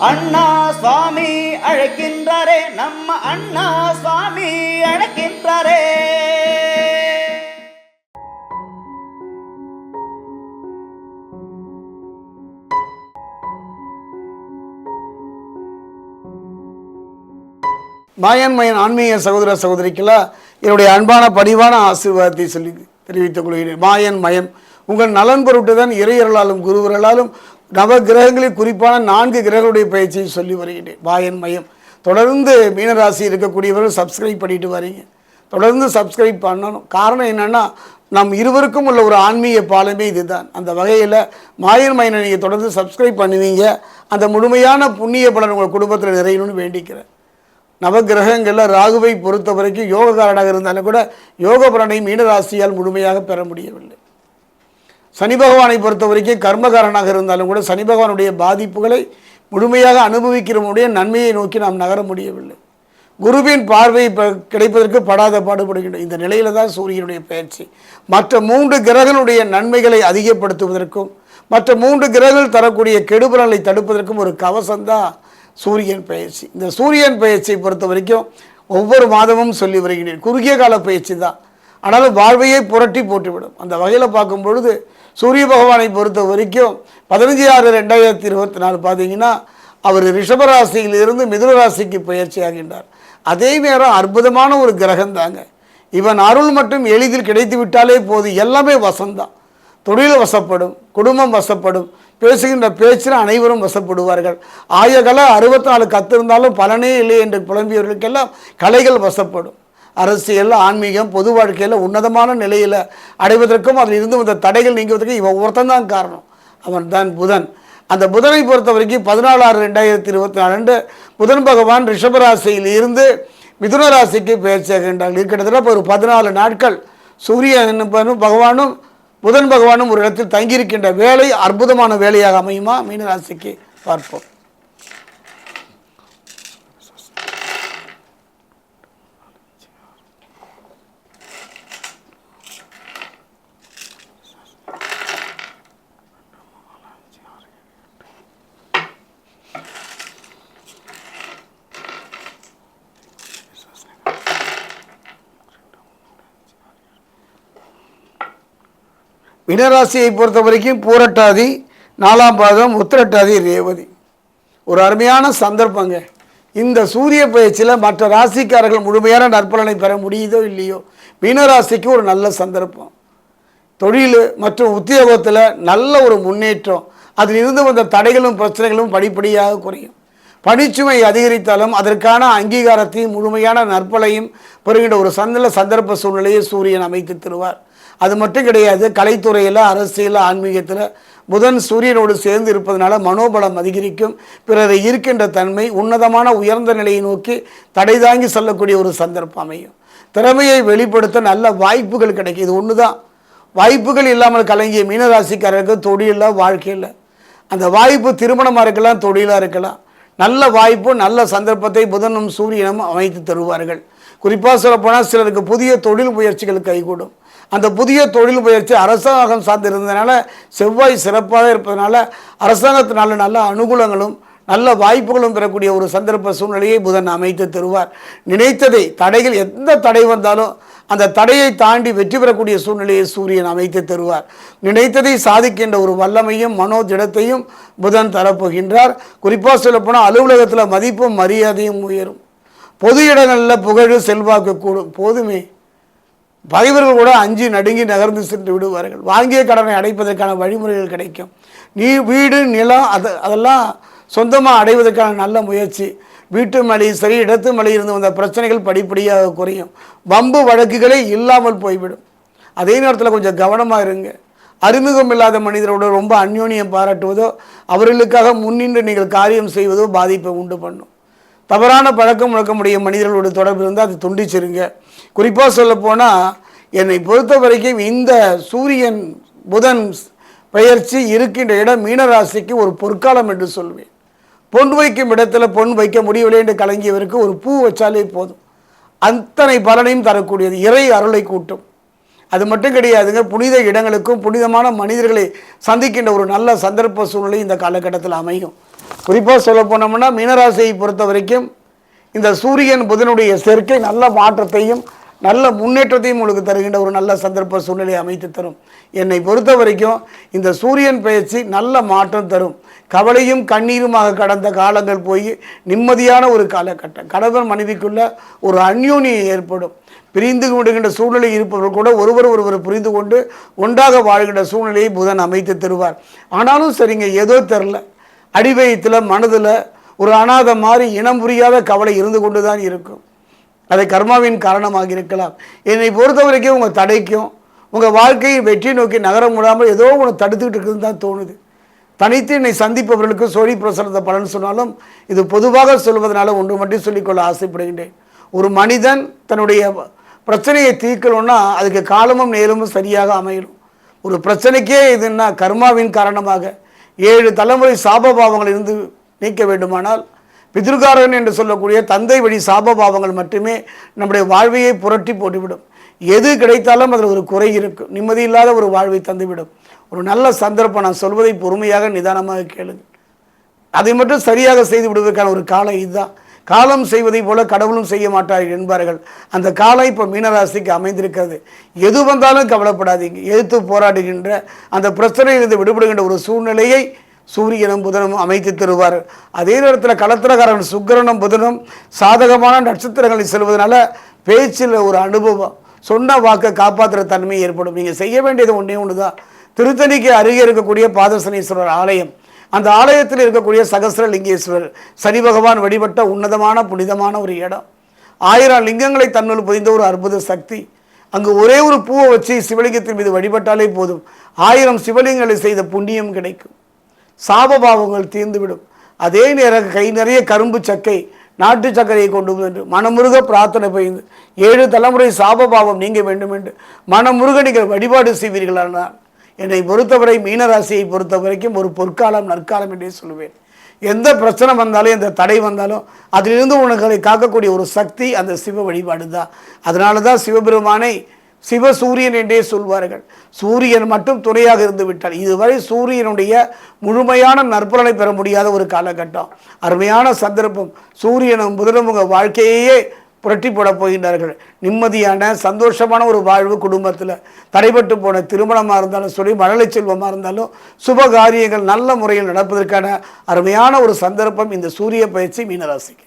அண்ணா சுவாமி அழைக்கின்றாரே நம்ம அண்ணா சுவாமி அழைக்கின்றாரே. மாயன் மயன் ஆன்மீக சகோதர சகோதரிக்கெல்லாம் என்னுடைய அன்பான பணிவான ஆசீர்வாதத்தை சொல்லி தெரிவித்துக் கொள்கிறேன். மாயன் மயன் உங்கள் நலன் பொருட்டு தான் இறையர்களாலும் குருவர்களாலும் நவ கிரகங்களில் குறிப்பான நான்கு கிரகங்களுடைய பயிற்சியை சொல்லி வருகிறேன் மாயன் மயம். தொடர்ந்து மீனராசி இருக்கக்கூடியவர்கள் சப்ஸ்கிரைப் பண்ணிட்டு வரீங்க. தொடர்ந்து சப்ஸ்கிரைப் பண்ணணும். காரணம் என்னென்னா நம் இருவருக்கும் உள்ள ஒரு ஆன்மீக பாலமே இதுதான். அந்த வகையில் மாயன் மயனை நீங்கள் தொடர்ந்து சப்ஸ்கிரைப் பண்ணுவீங்க. அந்த முழுமையான புண்ணிய பலன் உங்கள் குடும்பத்தில் நிறையணும்னு வேண்டிக்கிறேன். நவகிரகங்களில் ராகுவை பொறுத்த வரைக்கும் யோகக்காரனாக இருந்தாலும் கூட யோக பலனை மீனராசியால் முழுமையாக பெற முடியவில்லை. சனி பகவானை பொறுத்த வரைக்கும் கர்மகாரனாக இருந்தாலும் கூட சனி பகவானுடைய பாதிப்புகளை முழுமையாக அனுபவிக்கிறவனுடைய நன்மையை நோக்கி நாம் நகர முடியவில்லை. குருவின் பார்வை ப- கிடைப்பதற்கு படாத பாடுபடுகின்றோம் இந்த நிலையில தான் சூரியனுடைய பயிற்சி. மற்ற மூன்று கிரகங்களுடைய நன்மைகளை அதிகப்படுத்துவதற்கும் மற்ற மூன்று கிரகங்கள் தரக்கூடிய கெடுபலனை தடுப்பதற்கும் ஒரு கவசம்தான் சூரியன் பயிற்சி. இந்த சூரியன் பயிற்சியை பொறுத்த வரைக்கும் ஒவ்வொரு மாதமும் சொல்லி வருகிறேன். குறுகிய கால பயிற்சி தான். ஆனாலும் வாழ்வையை புரட்டி போட்டுவிடும். அந்த வகையில் பார்க்கும் பொழுது சூரிய பகவானை பொறுத்த வரைக்கும் பதினஞ்சு ஆறு ரெண்டாயிரத்தி இருபத்தி நாலு பார்த்தீங்கன்னா அவர் ரிஷபராசியிலிருந்து மிதுன ராசிக்கு பயிற்சி ஆகின்றார். அதே நேரம் அற்புதமான ஒரு கிரகம் தாங்க. இவன் அருள் மட்டும் எளிதில் கிடைத்து விட்டாலே போதும். எல்லாமே வசந்தான். தொழில் வசப்படும் குடும்பம் வசப்படும் பேசுகின்ற பேச்சில் அனைவரும் வசப்படுவார்கள். ஆயகலை அறுபத்தி நாலு கத்திருந்தாலும் பலனே இல்லை என்று புலம்பியவர்களுக்கெல்லாம் கலைகள் வசப்படும். அரசியல் ஆன்மீகம் பொது வாழ்க்கையில் உன்னதமான நிலையில் அடைவதற்கும் அதில் இருந்து வந்த தடைகள் நீங்குவதற்கு இவன் ஒருத்தன் தான் காரணம். அவன் தான் புதன். அந்த புதனை பொறுத்த வரைக்கும் பதினாலு ஆறு ரெண்டாயிரத்தி இருபத்தி நாலு அன்று புதன் பகவான் ரிஷபராசியில் இருந்து மிதுன ராசிக்கு பயிற்சியாகின்றார்கள் கிட்டத்தட்ட இப்போ ஒரு பதினாலு நாட்கள் சூரியன் பகவானும் புதன் பகவானும் ஒரு இடத்தில் தங்கியிருக்கின்ற வேலை அற்புதமான வேலையாக அமையுமா? மீனராசிக்கு பார்ப்போம். மீனராசியை பொறுத்த வரைக்கும் பூரட்டாதி நாலாம் பாதம் உத்திரட்டாதி ரேவதி. ஒரு அருமையான சந்தர்ப்பங்க. இந்த சூரிய பயிற்சியில் மற்ற ராசிக்காரர்கள் முழுமையான நற்பலனை பெற முடியுதோ இல்லையோ மீனராசிக்கு ஒரு நல்ல சந்தர்ப்பம். தொழில் மற்றும் உத்தியோகத்தில் நல்ல ஒரு முன்னேற்றம். அதில் இருந்து வந்த தடைகளும் பிரச்சனைகளும் படிப்படியாக குறையும். பணிச்சுமை அதிகரித்தாலும் அதற்கான அங்கீகாரத்தையும் முழுமையான நற்பலையும் பெறுகின்ற ஒரு சந்தல சந்தர்ப்ப சூழ்நிலையை சூரியன் அமைத்து தருவார். அது மட்டும் கிடையாது கலைத்துறையில் அரசியல் ஆன்மீகத்தில் புதன் சூரியனோடு சேர்ந்து இருப்பதனால மனோபலம் அதிகரிக்கும். பிறரை இருக்கின்ற தன்மை உன்னதமான உயர்ந்த நிலையை நோக்கி தடை தாங்கி செல்லக்கூடிய ஒரு சந்தர்ப்பம் அமையும். திறமையை வெளிப்படுத்த நல்ல வாய்ப்புகள் கிடைக்கும். இது ஒன்று தான் வாய்ப்புகள் இல்லாமல் கலங்கிய மீனராசிக்காரருக்கு தொழிலில் வாழ்க்கையில். அந்த வாய்ப்பு திருமணமாக இருக்கலாம் தொழிலாக இருக்கலாம். நல்ல வாய்ப்பு நல்ல சந்தர்ப்பத்தை புதனும் சூரியனும் அமைத்து தருவார்கள். குறிப்பாக சொல்லப்போனால் சிலருக்கு புதிய தொழில் முயற்சிகள் கைகூடும். அந்த புதிய தொழில் முயற்சி அரசாங்கம் சார்ந்திருந்ததுனால செவ்வாய் சிறப்பாக இருப்பதனால அரசாங்கத்தினால நல்ல அனுகூலங்களும் நல்ல வாய்ப்புகளும் பெறக்கூடிய ஒரு சந்தர்ப்ப சூழ்நிலையை புதன் அமைத்து தருவார். நினைத்ததை தடைகள் எந்த தடை வந்தாலும் அந்த தடையை தாண்டி வெற்றி பெறக்கூடிய சூழ்நிலையை சூரியன் அமைத்து தருவார். நினைத்ததை சாதிக்கின்ற ஒரு வல்லமையும் மனோதிடத்தையும் புதன் தரப்போகின்றார். குறிப்பாக சொல்லப்போனால் அலுவலகத்தில் மதிப்பும் மரியாதையும் உயரும். பொது இடங்களில் புகழ் செல்வாக்கு கூடும். போதுமே. பகைவர்கள் கூட அஞ்சு நடுங்கி நகர்ந்து சென்று விடுவார்கள். வாங்கிய கடனை அடைப்பதற்கான வழிமுறைகள் கிடைக்கும். நீ வீடு நிலம் அது அதெல்லாம் சொந்தமாக அடைவதற்கான நல்ல முயற்சி. வீட்டு மழை சரி இடத்து மழை இருந்து வந்த பிரச்சனைகள் படிப்படியாக குறையும். வம்பு வழக்குகளே இல்லாமல் போய்விடும். அதே நேரத்தில் கொஞ்சம் கவனமாக இருங்க. அறிமுகம் இல்லாத மனிதரோட ரொம்ப அந்யோன்யம் பாராட்டுவதோ அவர்களுக்காக முன்னின்று நீங்கள் காரியம் செய்வதோ பாதிப்பை உண்டு பண்ணும். தவறான பழக்கம் முழக்கமுடைய மனிதர்களோட தொடர்பு இருந்தால் அது துண்டிச்சிருங்க. குறிப்பாக சொல்லப்போனால் என்னை பொறுத்த வரைக்கும் இந்த சூரியன் புதன் பெயர்ச்சி இருக்கின்ற இடம் மீனராசிக்கு ஒரு பொற்காலம் என்று சொல்வேன். பொன் வைக்கும் இடத்துல பொன் வைக்க முடியவில்லை என்று கலங்கியவருக்கு ஒரு பூ வச்சாலே போதும். அத்தனை பலனையும் தரக்கூடியது இறை அருளை கூட்டும். அது மட்டும் கிடையாதுங்க புனித இடங்களுக்கும் புனிதமான மனிதர்களை சந்திக்கின்ற ஒரு நல்ல சந்தர்ப்ப சூழ்நிலை இந்த காலகட்டத்தில் அமையும். குறிப்பாக சொல்ல போனோம்னா மீனராசியை பொறுத்த வரைக்கும் இந்த சூரியன் புதனுடைய சேர்க்கை நல்ல மாற்றத்தையும் நல்ல முன்னேற்றத்தையும் உங்களுக்கு தருகின்ற ஒரு நல்ல சந்தர்ப்ப சூழ்நிலையை அமைத்து தரும். என்னை பொறுத்த வரைக்கும் இந்த சூரியன் பயிற்சி நல்ல மாற்றம் தரும். கவலையும் கண்ணீருமாக கடந்த காலங்கள் போய் நிம்மதியான ஒரு காலகட்டம். கணவன் மனைவிக்குள்ள ஒரு அந்யோன்யம் ஏற்படும். பிரிந்து விடுகின்ற சூழ்நிலை இருப்பவர்கள் கூட ஒருவர் ஒருவர் புரிந்து கொண்டு ஒன்றாக வாழ்கின்ற சூழ்நிலையை புதன் அமைத்து தருவார். ஆனாலும் சரிங்க ஏதோ தெரில அடிவயத்தில் மனதில் ஒரு அனாதை மாதிரி இனம் புரியாத கவலை இருந்து கொண்டு தான் இருக்கும். அதை கர்மாவின் காரணமாக இருக்கலாம். என்னை பொறுத்த வரைக்கும் உங்கள் தடைக்கும் உங்கள் வாழ்க்கையை வெற்றி நோக்கி நகர முடியாமல் ஏதோ ஒன்று தடுத்துக்கிட்டு இருக்குதுன்னு தான் தோணுது. தனித்து என்னை சந்திப்பவர்களுக்கு சோழி பிரசனத்தை பலன் சொன்னாலும் இது பொதுவாக சொல்வதனால ஒன்று மட்டும் சொல்லிக்கொள்ள ஆசைப்படுகின்றேன். ஒரு மனிதன் தன்னுடைய பிரச்சனையை தீர்க்கணும்னா அதுக்கு காலமும் நேரமும் சரியாக அமையணும். ஒரு பிரச்சனைக்கே இதுன்னா கர்மாவின் காரணமாக ஏழு தலைமுறை சாபபாவங்கள் இருந்து நீக்க வேண்டுமானால் பிதிர்காரன் என்று சொல்லக்கூடிய தந்தை வழி சாபபாவங்கள் மட்டுமே நம்முடைய வாழ்வையை புரட்டி போட்டுவிடும். எது கிடைத்தாலும் அதில் ஒரு குறை இருக்கும் நிம்மதி இல்லாத ஒரு வாழ்வை தந்துவிடும். ஒரு நல்ல சந்தர்ப்பம் நான் சொல்வதை பொறுமையாக நிதானமாக கேளுங்கள். அதை மட்டும் சரியாக செய்து விடுவதற்கான ஒரு காலம் இதுதான். காலம் செய்வதை போல கடவுளும் செய்ய மாட்டார்கள் என்பார்கள். அந்த காலம் இப்போ மீனராசிக்கு அமைந்திருக்கிறது. எது வந்தாலும் கவலைப்படாதீங்க. எதிர்த்து போராடுகின்ற அந்த பிரச்சனையிலிருந்து விடுபடுகின்ற ஒரு சூழ்நிலையை சூரியனும் புதனும் அமைத்து தருவார். அதே நேரத்தில் களத்திரக்காரன் சுக்கிரனும் புதனும் சாதகமான நட்சத்திரங்களை செல்வதனால பேச்சில் ஒரு அனுபவம் சொன்ன வாக்கை காப்பாற்றுற தன்மை ஏற்படும். நீங்கள் செய்ய வேண்டியது ஒன்றே ஒன்று தான் திருத்தணிக்கு அருகே இருக்கக்கூடிய பாதசனீஸ்வரர் ஆலயம். அந்த ஆலயத்தில் இருக்கக்கூடிய சகசிரலிங்கேஸ்வரர் சனி பகவான் வழிபட்ட உன்னதமான புனிதமான ஒரு இடம். ஆயிரம் லிங்கங்களை தன்னுள் புரிந்த ஒரு அற்புத சக்தி. அங்கு ஒரே ஒரு பூவை வச்சு சிவலிங்கத்தின் மீது வழிபட்டாலே போதும். ஆயிரம் சிவலிங்கங்களை செய்த புண்ணியம் கிடைக்கும். சாபபாவங்கள் தீர்ந்துவிடும். அதே நேரம் கை நிறைய கரும்பு சக்கை நாட்டு சர்க்கரையை கொண்டு என்று மனமுருக பிரார்த்தனை பெய்து ஏழு தலைமுறை சாபபாவம் நீங்க வேண்டும் என்று மனமுருக நீங்கள் வழிபாடு செய்வீர்களானால் என்னை பொறுத்தவரை மீனராசியை பொறுத்த வரைக்கும் ஒரு பொற்காலம் நற்காலம் என்றே சொல்லுவேன். எந்த பிரச்சனை வந்தாலும் எந்த தடை வந்தாலும் அதிலிருந்து உனக்களை காக்கக்கூடிய ஒரு சக்தி அந்த சிவ வழிபாடு தான் அதனால தான் சிவபெருமானை சிவ சூரியன் என்றே சொல்வார்கள். சூரியன் மட்டும் துணையாக இருந்து விட்டார் இதுவரை சூரியனுடைய முழுமையான நற்பலனை பெற முடியாத ஒரு காலகட்டம். அருமையான சந்தர்ப்பம். சூரியனும் புதனும் உங்கள் வாழ்க்கையே புரட்டி போட போகின்றார்கள் நிம்மதியான சந்தோஷமான ஒரு வாழ்வு குடும்பத்தில். தடைபட்டு போன திருமணமாக இருந்தாலும் சரி மழலை செல்வமாக இருந்தாலும் சுப காரியங்கள் நல்ல முறையில் நடப்பதற்கான அருமையான ஒரு சந்தர்ப்பம் இந்த சூரிய பயிற்சி மீனராசிக்கு.